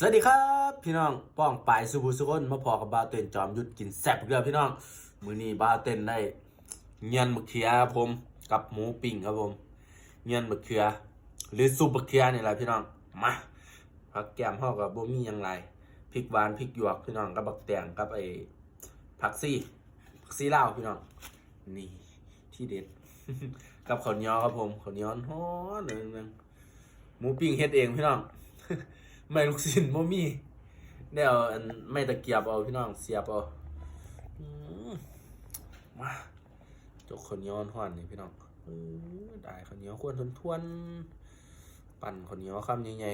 สวัสดีครับพี่น้องป้องปายสุบุสุคนมาพอกับบาเต้นจอมยุทธกินแซ่บอีกแล้วพี่น้องมือนี้บาเต้นได้เงียนมะเขือครับผมกับหมูปิ้งครับผมเงียนมะเขือหรือซุปมะเขือนี่แหละพี่น้องมาผักแกมห่อกับบ่มีหยังไรพริกหวานพริกหยวกพี่น้องกับบักแตงกับไอ้ผักซี่ผักซี่ลาพี่น้องนี่ที่เด็ดกับข้าวเหนียวครับผมข้าวเหนียวฮ้อนหนึ่งหนึ่งหมูปิ้งเฮ็ดเองพี่น้อง ไม่ลูกศิลบ่มีได้เอาอันไม่ตะเกียบเอาพี่น้องเสียบเอามาจกข้าวเหนียวห่อนนี่พี่น้องได้ข้าวเหนียวควรทวนๆปั่นข้าวเหนียวคำใหญ่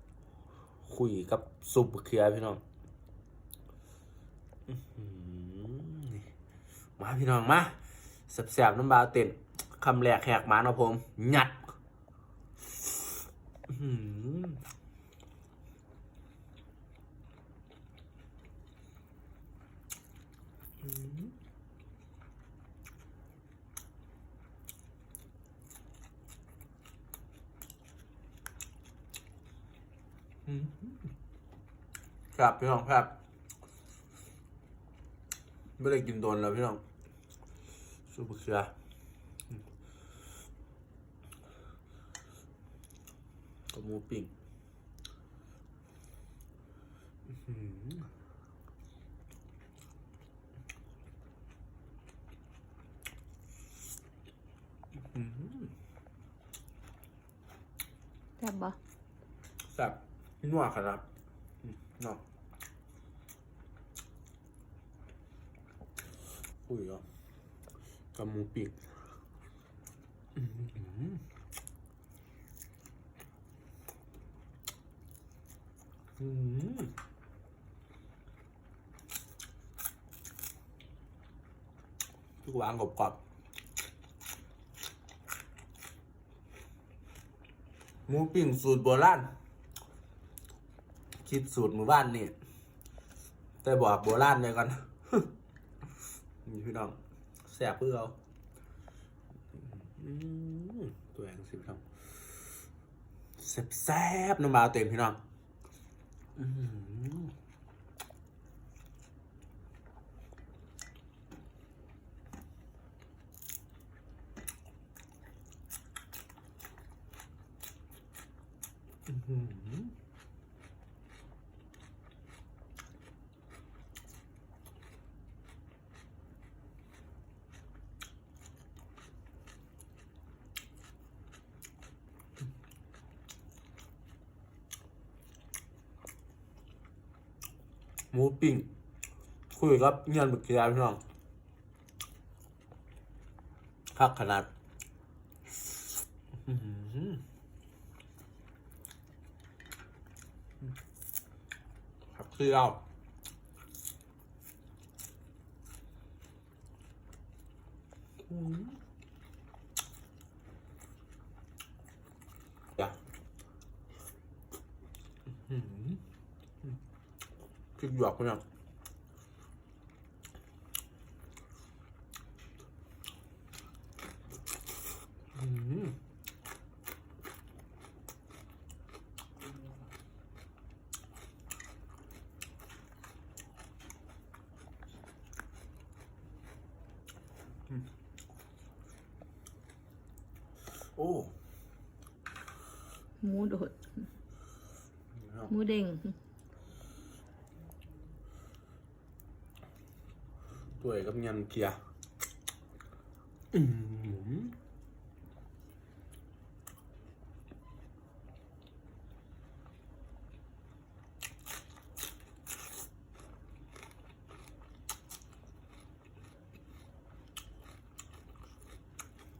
ๆคุยกับซุปมะเขือพี่น้องมาพี่น้องมาแซ่บๆน้ำบาเต้นคำแรกแหกมาเนาะผมหยัดอื้อหือ ครับพี่น้องครับไม่ได้กินโดนแล้วพี่น้องซุปมะเขือกับหมูปิ้งอื้อหือ แซ่บบ่แซ่บนัวขนาดอืมเนาะอุ้ยอะกับหมูปิ้งอื้อหืออื้อหือทุกวางกรอบๆห มูปิ้งสูตรโบราณคิดสูตรหมู่บ้านนี่แต่บอกโบราณเลยก่อนนี่พี่น้องแสบเพื่อเอาตัวเองสิพี่น้องแซ่บๆน้ำบาเต็มพี่น้องอื้อ หมูปิ้งคุยกับเงินบักเกียพี่น้องคักขนาด อื คืออะอหือจ้ะอื้อหือพริกหยวกพี่น้องอื้อหื อโอ้หมูโดด หมูเด้งตัวเอกกับยันเกียร์อืม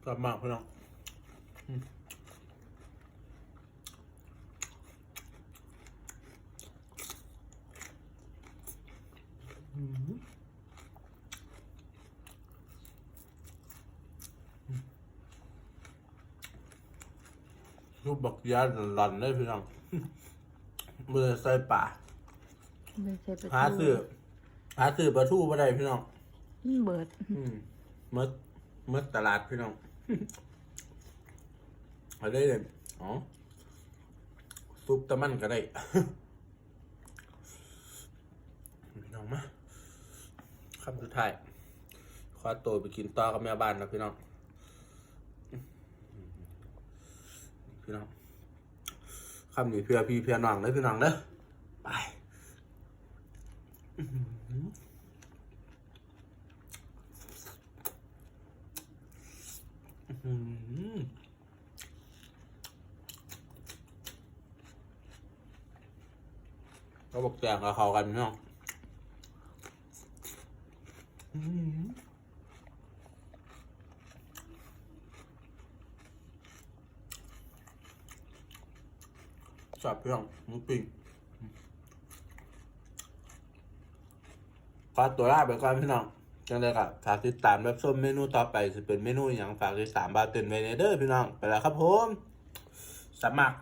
กลับมากพี่น้องอืมอืม รูปบักยาหลันได้พี่น้องมือใส่ป่าไม่ใช่ปลาหาซื้อหาซื้อปลาทูมาได้พี่น้องมเบิด อืมมดมดตลาดพี่น้อง เอาได้เลยอ๋อซุปตะมันก็ได้พี่น้องมาคำสุดท้ายขอตัวไปกินต่อกับแม่บ้านนะพี่น้อง พี่น้องคำนี้เพื่อพี่เพื่อน้องเลยพี่น้องเด้อไปอื้อหืออื้อหือ เราบอกแตงกับเขากันพี่น้องอื้อหือจับพี่น้งมูปิ้งขอตัวลาไปก่อนพี่น้องจังเลยครับฝากติดตามรับชมเมนูต่อไปจะเป็นเมนูอย่างฝากติดตามบาเต็นไว้ในเด้อพี่น้อง ไปแล้วครับผม สมัคร